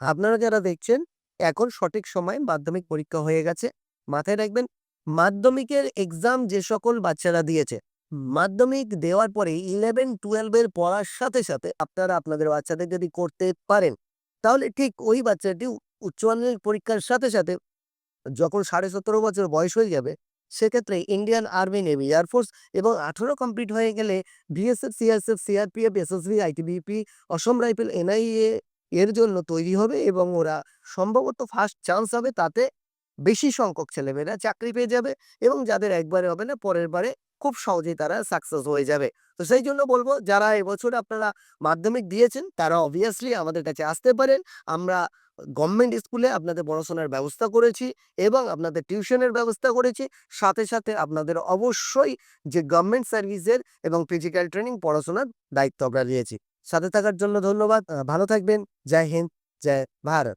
আপনারা যারা দেখছেন, এখন সঠিক সময় মাধ্যমিক পরীক্ষা হয়ে গেছে। মাথায় রাখবেন, মাধ্যমিকের এক্সাম যে সকল বাচ্চারা দিয়েছে, মাধ্যমিক দেওয়ার পরে ইলেভেন টুয়েলভের পড়ার সাথে সাথে আপনারা আপনাদের বাচ্চাদের যদি করতে পারেন, তাহলে ঠিক ওই বাচ্চাটি উচ্চ মাধ্যমিক পরীক্ষার সাথে সাথে যখন সাড়ে সতেরো বছর বয়স হয়ে যাবে, সেক্ষেত্রে ইন্ডিয়ান আর্মি নেভি এয়ারফোর্স এবং আঠেরো কমপ্লিট হয়ে গেলে BSF CRSF CRPF SSB ITBP Assam rifle NIA এর জন্য তৈরি হবে এবং ওরা সম্ভবত ফার্স্ট চান্স হবে তাতে বেশি সংখ্যক ছেলেমেয়েরা চাকরি পেয়ে যাবে এবং যাদের একবারে হবে না, পরের বারে খুব সহজেই তারা সাকসেস হয়ে যাবে। তো সেই জন্য বলব, যারা এবছর আপনারা মাধ্যমিক দিয়েছেন, তারা অবভিয়াসলি আমাদের কাছে আসতে পারেন। আমরা গভর্নমেন্ট স্কুলে আপনাদের পড়াশোনার ব্যবস্থা করেছি এবং আপনাদের টিউশনের ব্যবস্থা করেছি। সাথে সাথে আপনাদের অবশ্যই যে গভর্নমেন্ট সার্ভিসের এবং ফিজিক্যাল ট্রেনিং পড়াশোনার দায়িত্ব আমরা নিয়েছি। সাথে থাকার জন্য ধন্যবাদ। ভালো থাকবেন। জয় হিন্দ জয় ভারত।